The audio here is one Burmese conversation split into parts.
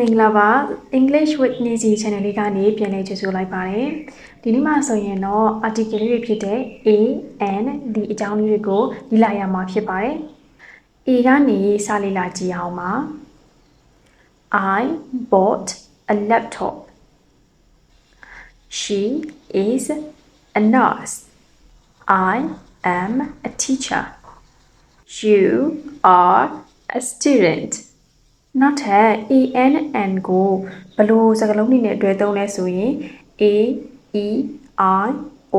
မင်္ဂလာပါ English with Nisi channel လေးကနေပြန်လည်ကြိုဆိုလိုက်ပါတယ်ဒီနေ့မှဆိုရင်တော့ article လေးတွေဖြစ်တဲ့ A and ဒီအကြောင်းလေးတွေကိုလေ့လာရမှာဖြစ်ပါတယ် A ကနေစလေ့လာကြည့်အောင်ပါ I bought a laptop She is a nurse I am a teacher You are a student နောက်ထပ် ANN ကိုဘယ်လိုစကားလုံးတွေနဲ့တွဲသုံးလဲဆိုရင် A E I O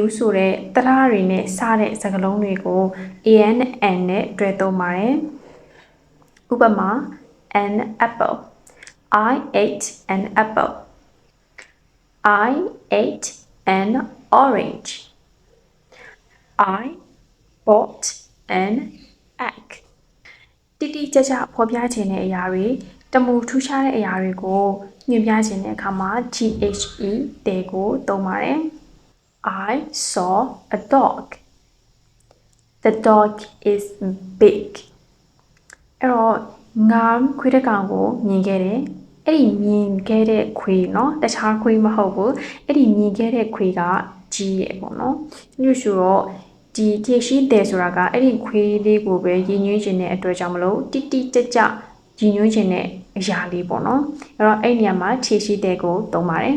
U ဆိုတဲ့တလားတွေနဲ့စတဲ့စကားလုံးတွေကို ANN နဲ့တွဲသုံးပါတယ်ဥပမာ an apple I ate an apple I ate an orange I bought an egg တိတိကျကျဖော်ပြခြင်းတဲ့အရာတွေတမူထူးခြားတဲ့အရာတွေကိုညွှန်ပြခြင်းတဲ့အခါမှာ THE တဲကိုသုံးပါတယ် I saw a dog The dog is big အဲ့တော့ငါခွေးတစ်ကောင်ကိုမြင်ခဲ့တယ်အဲ့ဒီမြင်ခဲ့တဲ့ခွေးเนาะတခြားခွေးမဟုတ်ဘူးအဲ့ဒီမြင်ခဲ့တဲ့ခွေးကကြီးရယ်ပေါ့နော်ညဆိုတော့ ဒီထေရှိတယ်ဆိုတာကအဲ့ဒီခွေးလေးကိုပဲရည်ညွှန်းခြင်းတဲ့အတွက်ကြောင့်မလို့တိတိကျကျရည်ညွှန်းခြင်းတဲ့အရာလေးပေါ့နော်အဲ့တော့အဲ့နေရာမှာထေရှိတယ်ကိုသုံးပါတယ်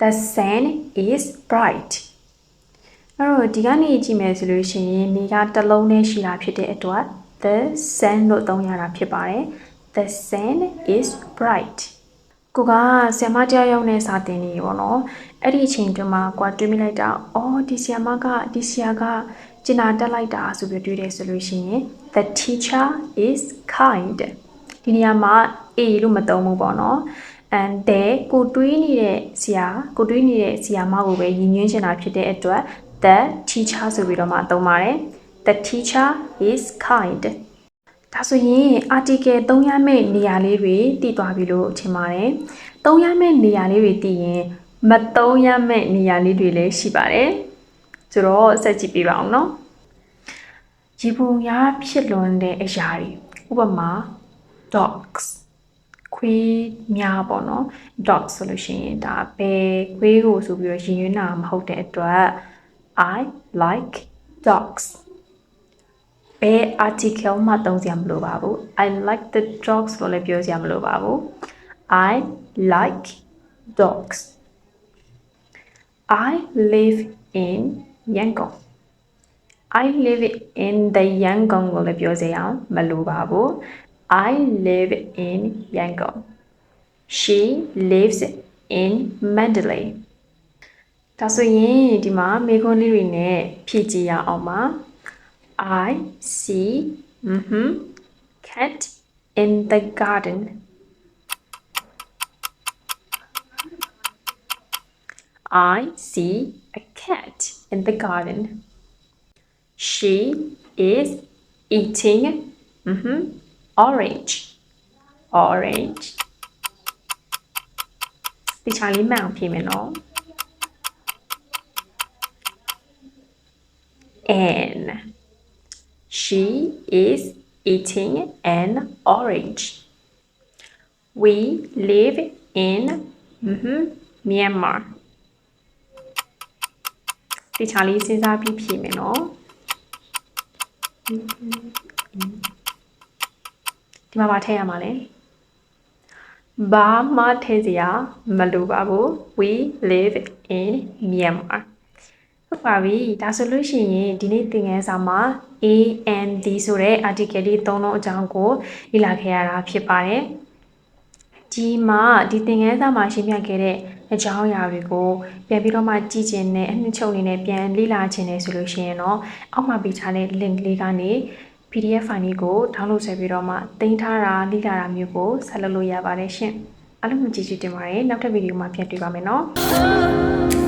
The sun is bright အဲ့တော့ဒီကနေကြည့်မယ်ဆိုလို့ရှိရင်နေကတစ်လုံးနဲ့ရှိတာဖြစ်တဲ့အတွက် the sun လို့သုံးရတာဖြစ်ပါတယ် The sun is bright ကိုကဆ iam မတရားရောက်နေစာတင်နေပေါ့နော်အဲ့ဒီအချိန်တွင်မှာကွာတွေးမိလိုက်တာအော်ဒီဆ iam မကဒီဆရာကကျင်နာတက်လိုက်တာဆိုပြီးတွေးတယ်ဆိုလို့ရှိရင် the teacher is kind ဒီနေရာမှာ a လို့မသုံးဘူးပေါ့နော် and there ကိုတွေးနေတဲ့ဆရာကိုတွေးနေတဲ့ဆရာမကိုပဲရည်ညွှန်းချင်တာဖြစ်တဲ့အတွက် the teacher ဆိုပြီးတော့မှသုံးပါတယ် the teacher is kind ဒါဆိုရင် article သုံးရမယ့်နေရာလေးတွေတည်သွားပြီလို့ထင်ပါတယ်။သုံးရမယ့်နေရာလေးတွေတည်ရင်မသုံးရမယ့်နေရာလေးတွေလည်းရှိပါတယ်။ဆိုတော့ဆက်ကြည့်ပြပါအောင်နော်။ရေပုံရဖြစ်လွန်တဲ့အရာတွေဥပမာ dogs ခွေးများပေါ့နော် dogs ဆိုလို့ရှိရင်ဒါဘယ်ခွေးကိုဆိုပြီးတော့ရည်ညွှန်းတာမဟုတ်တဲ့အတွက် I like dogs ဘယ် article မှသုံးစရာမလိုပါဘူး I like the dogs လို့လည်းပြောစရာမလိုပါဘူး I like dogs I live in Yangon I live in the Yangon ကိုလည်းပြောစရာမလိုပါဘူး I live in Yangon She lives in Mandalay ဒါဆိုရင်ဒီမှာမေခွန်းလေးတွေနဲ့ဖြည့်ကြည့်ရအောင်ပါ I see mm-hmm, cat in the garden. I see a cat in the garden. She is eating mm-hmm, orange. Orange. ดิฉันลิมังพีเมนอ N She is eating an orange. We live in mm-hmm, Myanmar. ဒီချာလေးစဉ်းစားပြီးဖြေမယ်နော်ဒီမှာမထည့်ရမှာလဲဘာမှထည့်စရာမလိုပါဘူး we live in Myanmar ဟုတ်ပါပြီဒါဆိုလို့ရှိရင်ဒီနေ့သင်ခန်းစာမှာ A and D ဆိုတဲ့ article လေးသုံးလုံးအကြောင်းကိုလေ့လာခဲ့ရတာဖြစ်ပါတယ်ဒီမှာဒီသင်ခန်းစာမှာရှင်းပြခဲ့တဲ့အကြောင်းအရာတွေကိုပြန်ပြီးတော့မှကြည့်ခြင်းနဲ့အနှစ်ချုပ်အနေနဲ့ပြန်လေ့လာခြင်းနဲ့ဆိုလို့ရှိရင်တော့အောက်မှာပေးထားတဲ့ link လေးကနေ PDF file လေးကို download ဆွဲပြီးတော့မှတင်ထားတာလေ့လာတာမျိုးကိုဆက်လုပ်လို့ရပါတယ်ရှင်အားလုံးကိုကြည့်ကြည့်တင်ပါတယ်နောက်ထပ်ဗီဒီယိုမှာပြန်တွေ့ပါမယ်နော်